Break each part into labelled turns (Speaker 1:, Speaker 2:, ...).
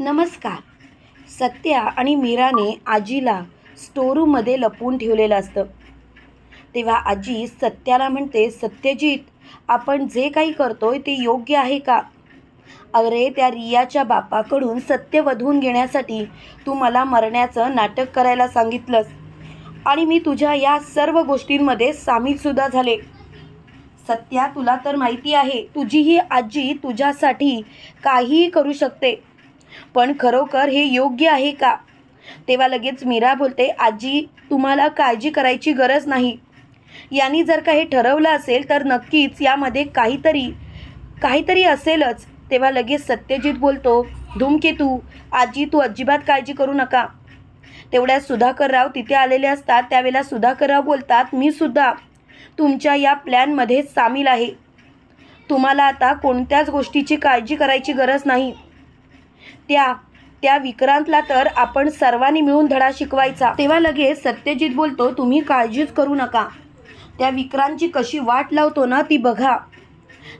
Speaker 1: नमस्कार. सत्या आणि मीराने आजीला स्टोरूममध्ये लपवून ठेवलेलं असतं. तेव्हा आजी सत्याला म्हणते सत्यजित आपण जे काही करतोय ते योग्य आहे का? अरे त्या रियाच्या बापाकडून सत्य वधवून घेण्यासाठी तू मला मरण्याचं नाटक करायला सांगितलंस आणि मी तुझ्या या सर्व गोष्टींमध्ये सामीलसुद्धा झाले. सत्या तुला तर माहिती आहे तुझी ही आजी तुझ्यासाठी काहीही करू शकते. पण खरोखर हे योग्य आहे का? तेव्हा लगेच मीरा बोलते आजी तुम्हाला काळजी करायची गरज नाही. यांनी जर का हे ठरवलं असेल तर नक्कीच यामध्ये काहीतरी काहीतरी असेलच. तेव्हा लगेच सत्यजित बोलतो धूमकेतू आजी तू अजिबात काळजी करू नका. तेवढ्या सुधाकरराव तिथे आलेले असतात. त्यावेळेला सुधाकरराव बोलतात मी सुद्धा तुमच्या या प्लॅनमध्ये सामील आहे. तुम्हाला आता कोणत्याच गोष्टीची काळजी करायची गरज नाही. त्या त्या विक्रांतला तर आपण सर्वांनी मिळून धडा शिकवायचा. तेव्हा लगेच सत्यजित बोलतो तुम्ही काळजीच करू नका. त्या विक्रांतची कशी वाट लावतो ना ती बघा.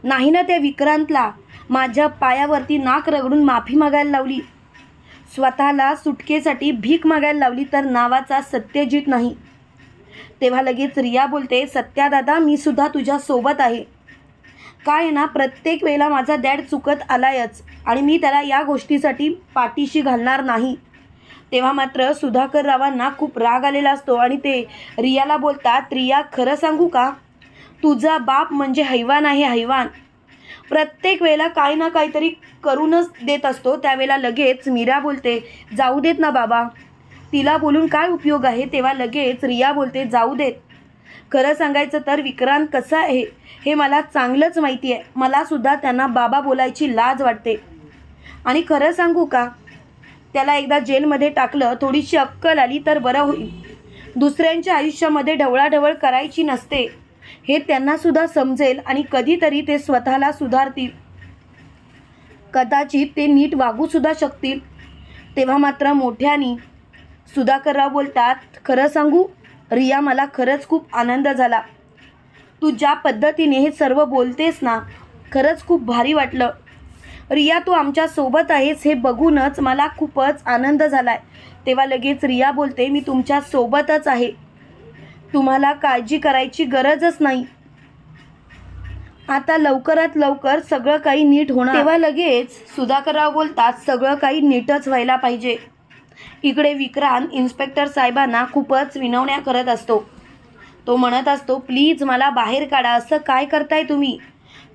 Speaker 1: नाही ना त्या विक्रांतला. माझ्या पायावरती नाक रगडून माफी मागायला लावली. स्वतःला सुटकेसाठी भीक मागायला लावली तर नावाचा सत्यजित नाही. तेव्हा लगेच रिया बोलते सत्या दादा मी सुद्धा तुझ्या सोबत आहे. काय आहे ना प्रत्येक वेळेला माझा डॅड चुकत आलायच आणि मी त्याला या गोष्टीसाठी पाठीशी घालणार नाही. तेव्हा मात्र सुधाकर रावांना खूप राग आलेला असतो आणि ते रियाला बोलतात रिया खरं सांगू का? तुझा बाप म्हणजे हैवान आहे हैवान. प्रत्येक वेळेला काही ना काहीतरी करूनच देत असतो. त्यावेळेला लगेच मीरा बोलते जाऊ देत ना बाबा. तिला बोलून काय उपयोग आहे? तेव्हा लगेच रिया बोलते जाऊ देत. खरं सांगायचं तर विक्रांत कसा आहे हे मला चांगलंच माहिती आहे मलासुद्धा त्यांना बाबा बोलायची लाज वाटते. आणि खरं सांगू का? त्याला एकदा जेलमध्ये टाकलं थोडीशी अक्कल आली तर बरं होईल. दुसऱ्यांच्या आयुष्यामध्ये ढवळाढवळ करायची नसते. हे त्यांनासुद्धा समजेल आणि कधीतरी ते स्वतःला सुधारतील. कदाचित ते नीट वागूसुद्धा शकतील. तेव्हा मात्र मोठ्यानी सुधाकरराव बोलतात खरं सांगू रिया मला खरंच खूप आनंद झाला. तू ज्या पद्धतीने हे सर्व बोलतेस ना खरंच खूप भारी वाटलं. रिया तू आमच्यासोबत आहेस हे बघूनच मला खूपच आनंद झाला आहे तेव्हा लगेच रिया बोलते मी तुमच्या सोबतच आहे. तुम्हाला काळजी करायची गरजच नाही. आता लवकरात लवकर सगळं काही नीट होणार. तेव्हा लगेच सुधाकरराव बोलतात सगळं काही नीटच व्हायला पाहिजे. इकडे विक्रांत इन्स्पेक्टर साहेबांना खूपच विनवण्या करत असतो. तो म्हणत असतो प्लीज मला बाहेर काढा असं काय करताय तुम्ही?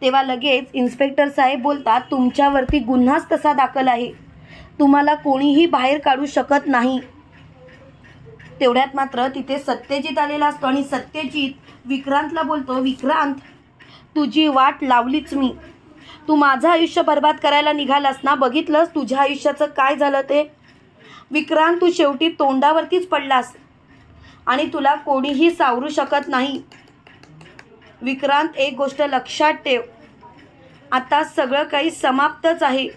Speaker 1: तेव्हा लगेच इन्स्पेक्टर साहेब बोलतात तुमच्यावरती गुन्हाच तसा दाखल आहे. तुम्हाला कोणीही बाहेर काढू शकत नाही. तेवढ्यात मात्र तिथे सत्यजित आलेला असतो आणि सत्यजित विक्रांतला बोलतो विक्रांत तुझी वाट लावलीच मी. तू माझं आयुष्य बर्बाद करायला निघालास ना? बघितलंस तुझ्या आयुष्याचं काय झालं ते? विक्रांत तू शेवटी तोंडावरतीच पडलास. आणि तुला कोणीही सावरू शकत नाही. विक्रांत एक गोष्ट लक्षात ठेव. आता सगळं काही समाप्तच आहे.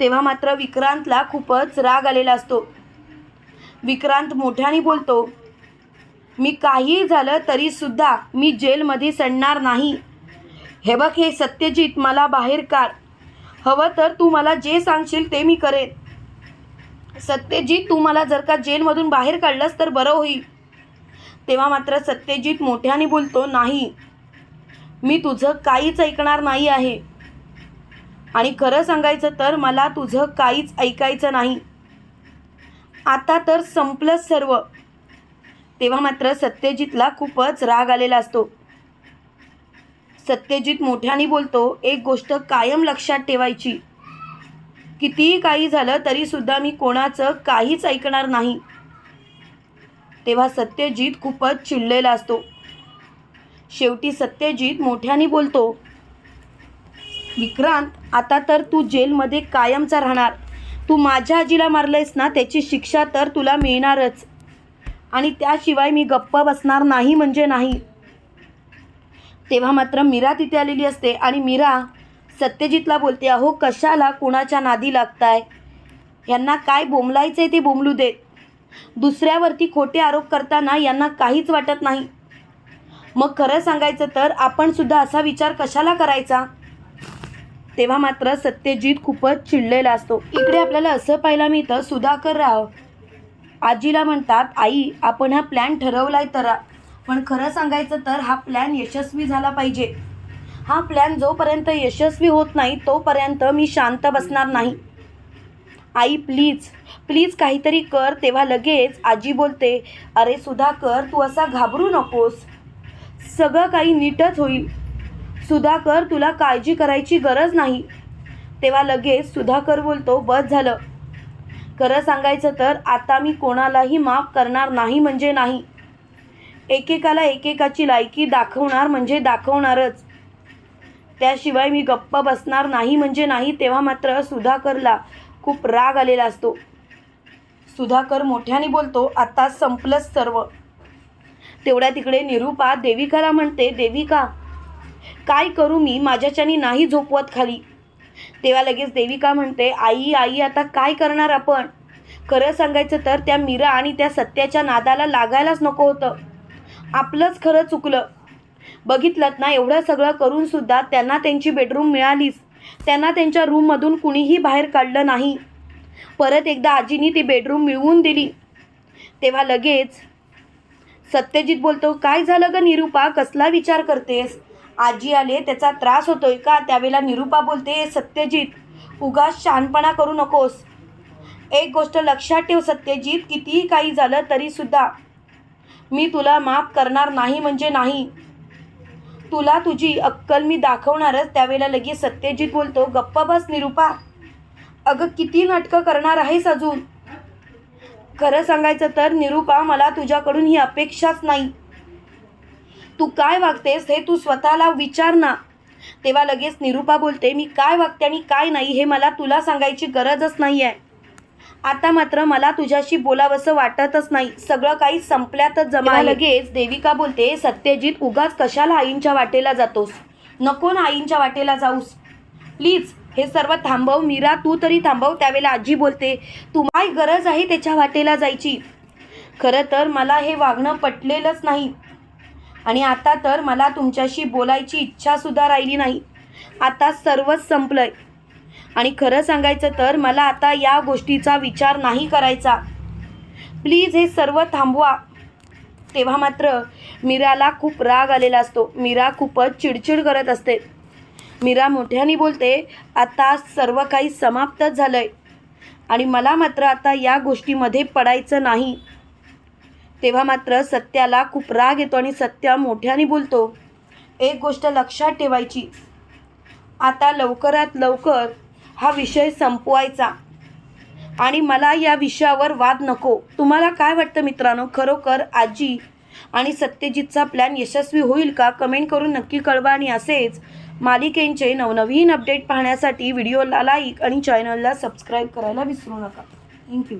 Speaker 1: तेव्हा मात्र विक्रांतला खूपच राग आलेला असतो. विक्रांत मोठ्याने बोलतो मी काही झालं तरीसुद्धा मी जेलमध्ये सडणार नाही. हे बघ हे सत्यजित मला बाहेर काढ. हवं तर तू मला जे सांगशील ते मी करेन. सत्यजित तू मला जर का जेलमधून बाहेर काढलंस तर बरं होईल. तेव्हा मात्र सत्यजित मोठ्याने बोलतो नाही. मी तुझं काहीच ऐकणार नाही आहे. आणि खरं सांगायचं तर मला तुझं काहीच ऐकायचं नाही. आता तर संपलं सर्व. तेव्हा मात्र सत्यजितला खूपच राग आलेला असतो. सत्यजित मोठ्याने बोलतो एक गोष्ट कायम लक्षात ठेवायची. कितीही काही झालं तरीसुद्धा मी कोणाचं काहीच ऐकणार नाही. तेव्हा सत्यजित खूपच चिडलेला असतो. शेवटी सत्यजित मोठ्याने बोलतो विक्रांत आता तर तू जेलमध्ये कायमचा राहणार. तू माझ्या आजीला मारलंयस ना त्याची शिक्षा तर तुला मिळणारच. आणि त्याशिवाय मी गप्प बसणार नाही म्हणजे नाही. तेव्हा मात्र मीरा तिथे आलेली असते आणि मीरा सत्यजितला बोलते अहो कशाला कुणाच्या नादी लागताय? यांना काय बोंबलायचं आहे ते बोंबलू देत? दुसऱ्यावरती खोटे आरोप करताना यांना काहीच वाटत नाही. मग खरं सांगायचं तर आपण सुद्धा असा विचार कशाला करायचा? तेव्हा मात्र सत्यजित खूपच चिडलेला असतो. इकडे आपल्याला असं पाहायला मिळतं सुधाकर राव. आजीला म्हणतात आई आपण हा प्लॅन ठरवलाय तर. पण खरं सांगायचं तर हा प्लॅन यशस्वी झाला पाहिजे. हा प्लॅन जोपर्यंत यशस्वी होत नाही तोपर्यंत मी शांत बसणार नाही. आई प्लीज प्लीज काहीतरी कर तेव्हा लगेच आजी बोलते अरे सुधाकर तू असा घाबरू नकोस. सगळं काही नीटच होईल. सुधाकर तुला काळजी करायची गरज नाही. तेव्हा लगेच सुधाकर बोलतो बस झालं. खरं सांगायचं तर आता मी कोणालाही माफ करणार नाही म्हणजे नाही. एकेकाला एकेकाची लायकी दाखवणार म्हणजे दाखवणारच. त्याशिवाय मी गप्प बसणार नाही म्हणजे नाही तेव्हा मात्र सुधाकरला खूप राग आलेला असतो. सुधाकर मोठ्याने बोलतो आता संपलंच सर्व. तेवढ्या तिकडे निरूपा देविकाला म्हणते देविका काय करू मी? माझ्याच्यानी नाही झोपवत खाली. तेव्हा लगेच देविका म्हणते आई आई आता काय करणार आपण? खरं सांगायचं तर त्या मीरा आणि त्या सत्याच्या नादाला लागायलाच नको होतं. आपलंच खरं चुकलं. बघितलं ना एवढं सगळं करून सुद्धा त्यांना त्यांची बेडरूम मिळालीच. त्यांना त्यांच्या रूममधून कुणीही बाहेर काढलं नाही. परत एकदा आजीनी ती बेडरूम मिळवून दिली. तेव्हा लगेच सत्यजित बोलतो काय झालं ग निरूपा? कसला विचार करतेस? आजी आले त्याचा त्रास होतोय का? त्यावेळेला निरूपा बोलते सत्यजित उगाच शहाणपणा करू नकोस. एक गोष्ट लक्षात ठेव सत्यजित कितीही काही झालं तरीसुद्धा मी तुला माफ करणार नाही म्हणजे नाही. तुला तुझी अक्कल मी दाखवणारच. त्यावेळेला लगेच सत्यजित बोलतो गप्प बस निरुपा. अगं किती नाटकं करणार आहेस अजून? खरं सांगायचं तर निरुपा मला तुझ्याकडून ही अपेक्षाच नाही. तू काय वागतेस हे तू स्वतःला विचार ना. तेव्हा लगेच निरुपा बोलते मी काय वागते आणि काय नाही हे मला तुला सांगायची गरजच नाही आहे आता मात्र मला तुझ्याशी बोलावंसं वाटतच नाही. सगळं काही संपल्यातच जमा लगेच देविका बोलते सत्यजित उगाच कशाला आईंच्या वाटेला जातोस? नको ना आईंच्या वाटेला जाऊस. प्लीज हे सर्व थांबव मीरा तू तरी थांबव त्यावेळेला आजी बोलते. तू काय गरज आहे त्याच्या वाटेला जायची. खरं तर मला हे वागणं पटलेलंच नाही. आणि आता तर मला तुमच्याशी बोलायची इच्छासुद्धा राहिली नाही. आता सर्वच संपलंय. आणि खरं सांगायचं तर मला आता या गोष्टीचा विचार नाही करायचा. प्लीज हे सर्व थांबवा. तेव्हा मात्र मीराला खूप राग आलेला असतो. मीरा खूपच चिडचिड करत असते. मीरा मोठ्याने बोलते आता सर्व काही समाप्तच झालं आहे आणि मला मात्र आता या गोष्टीमध्ये पडायचं नाही. तेव्हा मात्र सत्याला खूप राग येतो आणि सत्या मोठ्याने बोलतो एक गोष्ट लक्षात ठेवायची. आता लवकरात लवकर हा विषय संपवायचा. आणि मला या विषयावर वाद नको. तुम्हाला काय वाटतं मित्रांनो? खरोखर आजी आणि सत्यजितचा प्लॅन यशस्वी होईल का? कमेंट करून नक्की कळवा आणि असेच मालिकेंचे नवनवीन अपडेट पाहण्यासाठी व्हिडिओला लाईक आणि चॅनलला सबस्क्राईब करायला विसरू नका. थँक्यू